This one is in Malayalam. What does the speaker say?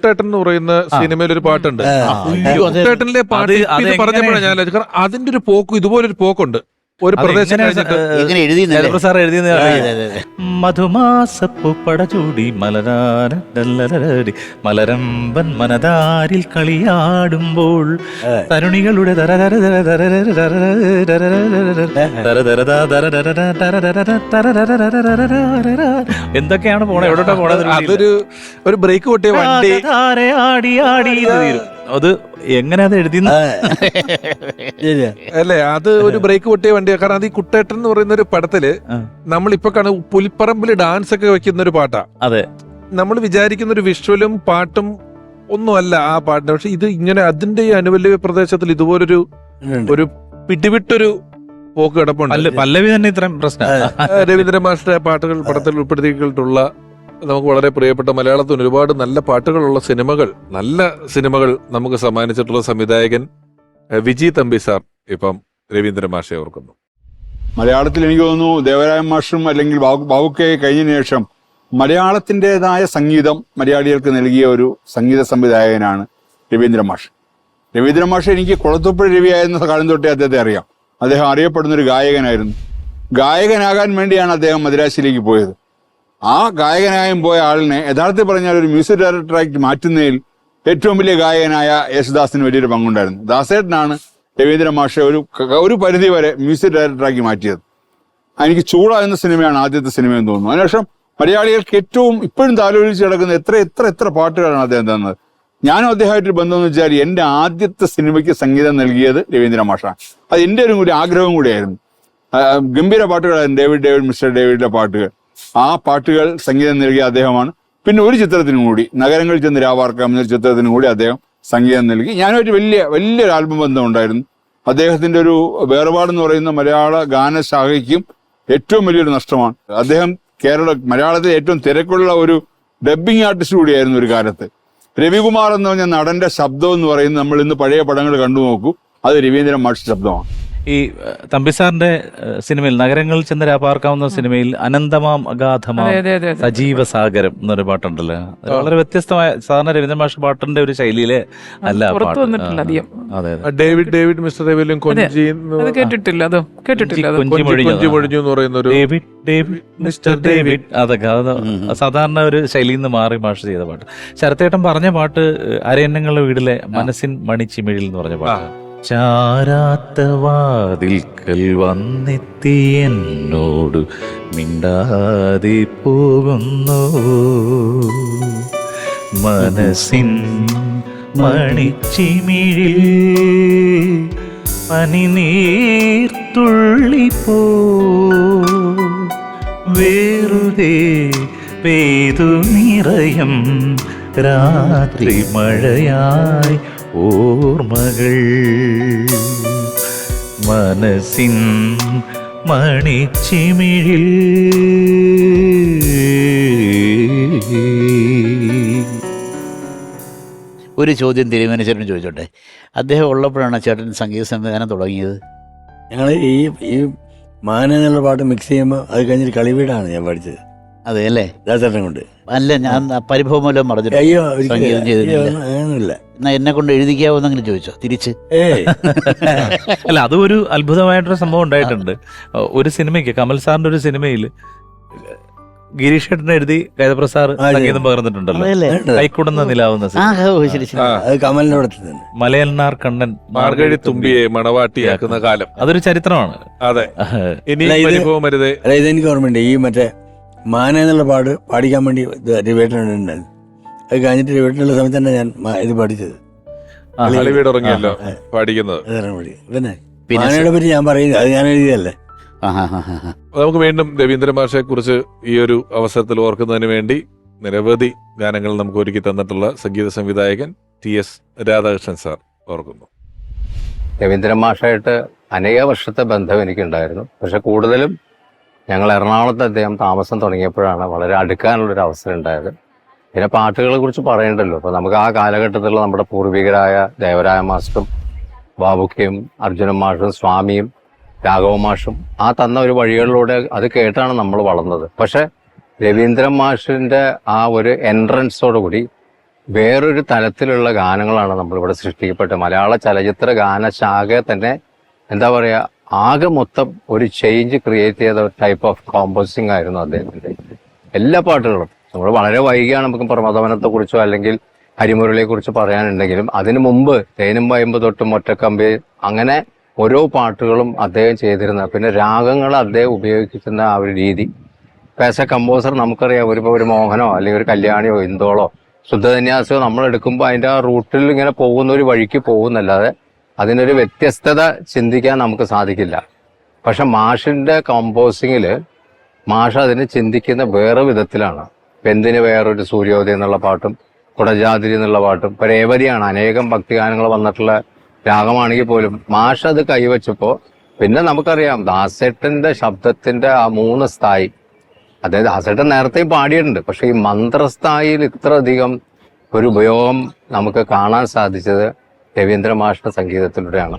കുട്ടേട്ടൻ എന്ന് പറയുന്ന സിനിമയിൽ ഒരു പാട്ടുണ്ട്. കുട്ടേട്ടനിലെ പാട്ട് പറഞ്ഞപ്പോഴാണ് ഞാൻ ആലോചിച്ചത്. കാരണം അതിന്റെ ഒരു പോക്കും ഇതുപോലൊരു പോക്കുണ്ട്. ഒരു പ്രദേശം എങ്ങനെ എഴുതിയെന്നല്ലേ? സാർ എഴുതിയെന്ന് അതെ, അറിയാം. അതെ, അതെ. മധുമാസപ്പു പടചൂടി മലരാര ഡല്ലലരടി മലരമ്പൻ മനതാരിൽ കളിയാടുമ്പോൾ തരുണികളുടെ എന്തൊക്കെയാണ് പോണേ എവിടോട്ടാ പോണത് അതൊരു ഒരു ബ്രേക്ക് പൊട്ടിയ വണ്ടി ആടി ആടി തീരും. അത് എങ്ങനെ അത് എഴുതി അല്ലേ അത് ഒരു ബ്രേക്ക് പൊട്ടിയ വണ്ടിയാണ് കാരണം അത് ഈ കുട്ടേട്ടൻ എന്ന് പറയുന്ന ഒരു പടത്തിൽ. നമ്മളിപ്പോ കാണും പുലിപ്പറമ്പിൽ ഡാൻസ് ഒക്കെ വെക്കുന്ന ഒരു പാട്ടാ. അതെ. നമ്മൾ വിചാരിക്കുന്ന ഒരു വിഷ്വലും പാട്ടും ഒന്നുമല്ല ആ പാട്ടിന് പക്ഷെ ഇത് ഇങ്ങനെ അതിന്റെ ഈ അനുവല്യ പ്രദേശത്തിൽ ഇതുപോലൊരു ഒരു പിടിവിട്ടൊരു പോക്ക് കിടപ്പുണ്ട്. പല്ലവി തന്നെ ഇത്രയും പ്രശ്നം. രവീന്ദ്ര മാസ്റ്റർ പാട്ടുകൾ പടത്തിൽ ഉൾപ്പെടുത്തിയിട്ടുള്ള നമുക്ക് വളരെ പ്രിയപ്പെട്ട മലയാളത്തിന് ഒരുപാട് നല്ല പാട്ടുകളുള്ള സിനിമകൾ നല്ല സിനിമകൾ നമുക്ക് സമ്മാനിച്ചിട്ടുള്ള സംവിധായകൻ വിജി തമ്പി സാർ ഇപ്പം രവീന്ദ്ര മാഷെ ഓർക്കുന്നു. മലയാളത്തിൽ എനിക്ക് തോന്നുന്നു ദേവരായ മാഷും അല്ലെങ്കിൽ ബാബു- ബാബുക്കെ കഴിഞ്ഞ ശേഷം മലയാളത്തിന്റെതായ സംഗീതം മലയാളികൾക്ക് നൽകിയ ഒരു സംഗീത സംവിധായകനാണ് രവീന്ദ്ര മാഷ്. രവീന്ദ്ര മാഷ് എനിക്ക് കുളത്തുപ്പുഴ രവിയായിരുന്ന കാലം തൊട്ടേ അദ്ദേഹത്തെ അറിയാം. അദ്ദേഹം അറിയപ്പെടുന്ന ഒരു ഗായകനായിരുന്നു. ഗായകനാകാൻ വേണ്ടിയാണ് അദ്ദേഹം മദ്രാസിലേക്ക് പോയത്. ആ ഗായകനായും പോയ ആളിനെ യഥാർത്ഥത്തിൽ പറഞ്ഞാൽ ഒരു മ്യൂസിക് ഡയറക്ടറായിട്ട് മാറ്റുന്നതിൽ ഏറ്റവും വലിയ ഗായകനായ യേശുദാസിന് വലിയൊരു പങ്കുണ്ടായിരുന്നു. ദാസേട്ടനാണ് രവീന്ദ്ര മാഷെ ഒരു ഒരു പരിധി വരെ മ്യൂസിക് ഡയറക്ടറാക്കി മാറ്റിയത്. എനിക്ക് ചൂള എന്ന സിനിമയാണ് ആദ്യത്തെ സിനിമ എന്ന് തോന്നുന്നു. അതിനുശേഷം മലയാളികൾക്ക് ഏറ്റവും ഇപ്പോഴും താലോലിച്ച് കിടക്കുന്ന എത്ര എത്ര എത്ര പാട്ടുകളാണ് അദ്ദേഹം തന്നത്? ഞാനും അദ്ദേഹമായിട്ട് ബന്ധം എന്ന് വെച്ചാൽ എന്റെ ആദ്യത്തെ സിനിമയ്ക്ക് സംഗീതം നൽകിയത് രവീന്ദ്ര മാഷാണ്. അത് എന്റെ ഒരു ആഗ്രഹം കൂടിയായിരുന്നു. ഗംഭീര പാട്ടുകളായിരുന്നു. ഡേവിഡ് ഡേവിഡ് മിസ്റ്റർ ഡേവിഡിന്റെ പാട്ടുകൾ. ആ പാട്ടുകൾ സംഗീതം നൽകിയ അദ്ദേഹമാണ്. പിന്നെ ഒരു ചിത്രത്തിനും കൂടി നഗരങ്ങളിൽ ചെന്ന് രാവാർക്കാം എന്നൊരു ചിത്രത്തിനും കൂടി അദ്ദേഹം സംഗീതം നൽകി. ഞാനൊരു വലിയ വലിയൊരു ആൽബം ബന്ധം ഉണ്ടായിരുന്നു. അദ്ദേഹത്തിന്റെ ഒരു വേർപാടെന്ന് പറയുന്ന മലയാള ഗാനശാഖയ്ക്കും ഏറ്റവും വലിയൊരു നഷ്ടമാണ്. അദ്ദേഹം കേരള മലയാളത്തിലെ ഏറ്റവും തിരക്കുള്ള ഒരു ഡബ്ബിംഗ് ആർട്ടിസ്റ്റ് കൂടിയായിരുന്നു ഒരു കാലത്ത്. രവികുമാർ എന്ന് പറഞ്ഞ നടന്റെ ശബ്ദം എന്ന് പറയുന്നത് നമ്മൾ ഇന്ന് പഴയ പടങ്ങൾ കണ്ടു നോക്കൂ. അത് രവീന്ദ്രൻ മാഷ് ശബ്ദമാണ്. ഈ തമ്പി തമ്പിസാറിന്റെ സിനിമയിൽ നഗരങ്ങൾ ചെന്ന് രാപ്പാർക്കാവുന്ന സിനിമയിൽ അനന്തമാം അഗാധമാം. സജീവ സാഗരം എന്നൊരു പാട്ടുണ്ടല്ലോ. വളരെ വ്യത്യസ്തമായ സാധാരണ രവീന്ദ്ര മാഷ് പാട്ടിന്റെ ഒരു ശൈലിയിലെ അല്ല ഡേവിഡ് ഡേവിഡ് മിസ്റ്റർ ഡേവിലും കൊഞ്ചി കേട്ടിട്ടില്ല അത് കേട്ടിട്ടില്ല കൊഞ്ചി കൊഞ്ചി കൊഞ്ചി എന്ന് പറയുന്ന ഒരു ഡേവിഡ് ഡേവിഡ് മിസ്റ്റർ ഡേവിഡ്. അതൊക്കെ അത് സാധാരണ ഒരു ശൈലിയിൽ നിന്ന് മാറി മാഷ് ചെയ്ത പാട്ട്. ശരത്തേട്ടൻ പറഞ്ഞ പാട്ട് അരയന്നങ്ങളുടെ വീടിലെ മനസ്സിൻ മണിച്ചിമിഴിൽ എന്ന് പറഞ്ഞ പാട്ട് ചാരാത്ത വാതിൽക്കൽ വന്നെത്തി എന്നോട് മിണ്ടാതെ പോകുന്നു. മനസ്സിൻ മണിച്ചിമിഴിൽ പനിനീർത്തുള്ളിപ്പോ വേറുതേ പെയ്തു നിറയും രാത്രി മഴയായി ഓർമ്മകൾ. മനസ്സിൻ മണിച്ചിമിഴിൽ ഒരു ചോദ്യം തിരുമേനച്ചേട്ടൻ ചോദിച്ചോട്ടെ? അദ്ദേഹം ഉള്ളപ്പോഴാണ് ചേട്ടൻ സംഗീത സംവിധാനം തുടങ്ങിയത്? ഞങ്ങൾ ഈ ഈ മാന എന്നുള്ള പാട്ട് മിക്സ് ചെയ്യുമ്പോൾ അത് കഴിഞ്ഞൊരു കളിവീടാണ് ഞാൻ പഠിച്ചത്. അതെ അല്ലേ? രാജേട്ടനെ കൊണ്ട് അല്ല ഞാൻ പരിഭവം മൂലം പറഞ്ഞു അയ്യോ സംഗീതം ചെയ്തിട്ടില്ല. അങ്ങനെയൊന്നുമില്ല. എന്നാ എന്നെ കൊണ്ട് എഴുതിക്കാവോന്നെങ്കിലും ചോദിച്ചോ തിരിച്ച്? ഏയ്. അല്ല അതും ഒരു അത്ഭുതമായിട്ടൊരു സംഭവം ഉണ്ടായിട്ടുണ്ട്. ഒരു സിനിമയ്ക്ക് കമൽ സാറിന്റെ ഒരു സിനിമയിൽ ഗിരീഷ് ഏട്ടനെ എഴുതി കൈതപ്രസാർ ആ, സംഗീതം പകർന്നിട്ടുണ്ടല്ലോ. കൈക്കുടുന്ന നിലാവുന്ന ആ സിനിമ. ഓ ശരി ശരി. അത് കമലിന്റെ തന്നെ. മലയന്നാർ കണ്ണൻ മാർഗഴി തുമ്പിയെ മണവാട്ടിയാക്കുന്ന കാലം. അതൊരു ചരിത്രമാണ്. അതെ. ഇനി അല്ല, ഇത് പരിഭവം അല്ല ഇതെനിക്ക് ഓർമ്മയുണ്ട്. ഈ മറ്റേ മാന എന്നുള്ള പാട് പാടിക്കാൻ വേണ്ടി രവേട്ടനുണ്ടായിരുന്നു അത് കഴിഞ്ഞിട്ട് രവേട്ടനുള്ള സമയത്ത് തന്നെ ഞാൻ ഇത് പഠിച്ചത്. പാടിക്കുന്നത് പിന്നെ മാനയുടെ പറ്റി ഞാൻ പറയുന്നത് അത് ഞാൻ എഴുതിയല്ലേ. നമുക്ക് വീണ്ടും രവീന്ദ്ര മാഷയെ കുറിച്ച് ഈ ഒരു അവസരത്തിൽ ഓർക്കുന്നതിന് വേണ്ടി നിരവധി ഗാനങ്ങൾ നമുക്ക് ഒരുക്കി തന്നിട്ടുള്ള സംഗീത സംവിധായകൻ ടി എസ് രാധാകൃഷ്ണൻ സാർ ഓർക്കുന്നു. രവീന്ദ്രൻ മാഷായിട്ട് അനേക വർഷത്തെ ബന്ധം എനിക്കുണ്ടായിരുന്നു. പക്ഷെ കൂടുതലും ഞങ്ങൾ എറണാകുളത്ത് അദ്ദേഹം താമസം തുടങ്ങിയപ്പോഴാണ് വളരെ അടുക്കാനുള്ളൊരു അവസരം ഉണ്ടായത്. പിന്നെ പാട്ടുകളെ കുറിച്ച് പറയണ്ടല്ലോ. അപ്പൊ നമുക്ക് ആ കാലഘട്ടത്തിലുള്ള നമ്മുടെ പൂർവികരായ ദേവരായ മാസ്റ്ററും ബാബുക്കയും അർജുനൻ മാഷും സ്വാമിയും രാഘവ മാഷും ആ തന്ന ഒരു വഴികളിലൂടെ അത് കേട്ടാണ് നമ്മൾ വളർന്നത്. പക്ഷെ രവീന്ദ്രൻ മാഷിന്റെ ആ ഒരു എൻട്രൻസോടുകൂടി വേറൊരു തലത്തിലുള്ള ഗാനങ്ങളാണ് നമ്മളിവിടെ സൃഷ്ടിക്കപ്പെട്ടത്. മലയാള ചലച്ചിത്ര ഗാനശാഖയെ തന്നെ എന്താ പറയാ ആകെ മൊത്തം ഒരു ചേഞ്ച് ക്രിയേറ്റ് ചെയ്ത ടൈപ്പ് ഓഫ് കോമ്പോസിംഗ് ആയിരുന്നു അദ്ദേഹത്തിന്റെ. എല്ലാ പാട്ടുകളും. നമ്മൾ വളരെ വൈകിയാണ് നമുക്ക് പ്രമദവനത്തെ കുറിച്ചോ അല്ലെങ്കിൽ ഹരിമുരളിയെ കുറിച്ച് പറയാനുണ്ടെങ്കിലും അതിനു മുമ്പ് തേനും വയമ്പ് തൊട്ടും ഒറ്റക്കമ്പി അങ്ങനെ ഓരോ പാട്ടുകളും അദ്ദേഹം ചെയ്തിരുന്ന പിന്നെ രാഗങ്ങൾ അദ്ദേഹം ഉപയോഗിക്കുന്ന ആ ഒരു രീതി. പേസ കമ്പോസർ നമുക്കറിയാം ഒരു ഒരു മോഹനോ അല്ലെങ്കിൽ ഒരു കല്യാണിയോ ഇന്ദോളോ ശുദ്ധന്യാസോ നമ്മൾ എടുക്കുമ്പോൾ അതിന്റെ ആ റൂട്ടിൽ ഇങ്ങനെ പോകുന്ന ഒരു വഴിക്ക് പോകുന്നല്ലാതെ അതിനൊരു വ്യത്യസ്തത ചിന്തിക്കാൻ നമുക്ക് സാധിക്കില്ല. പക്ഷെ മാഷിന്റെ കമ്പോസിങ്ങിൽ മാഷ് അതിനെ ചിന്തിക്കുന്ന വേറെ വിധത്തിലാണ്. എന്തിന് വേറൊരു സൂര്യോദയം എന്നുള്ള പാട്ടും കുടജാതിരി എന്നുള്ള പാട്ടും ഇപ്പൊ രേവതിയാണ്. അനേകം ഭക്തിഗാനങ്ങൾ വന്നിട്ടുള്ള രാഗമാണെങ്കിൽ പോലും മാഷ് അത് കൈവച്ചപ്പോ പിന്നെ നമുക്കറിയാം ദാസേട്ടന്റെ ശബ്ദത്തിന്റെ ആ മൂന്ന് സ്ഥായി. അതായത് ദാസേട്ടൻ നേരത്തെ പാടിയിട്ടുണ്ട്. പക്ഷെ ഈ മന്ത്രസ്ഥായിൽ ഇത്ര അധികം ഒരു ഉപയോഗം നമുക്ക് കാണാൻ സാധിച്ചത് രവീന്ദ്ര മാഷിന്റെ സംഗീതത്തിലൂടെയാണ്.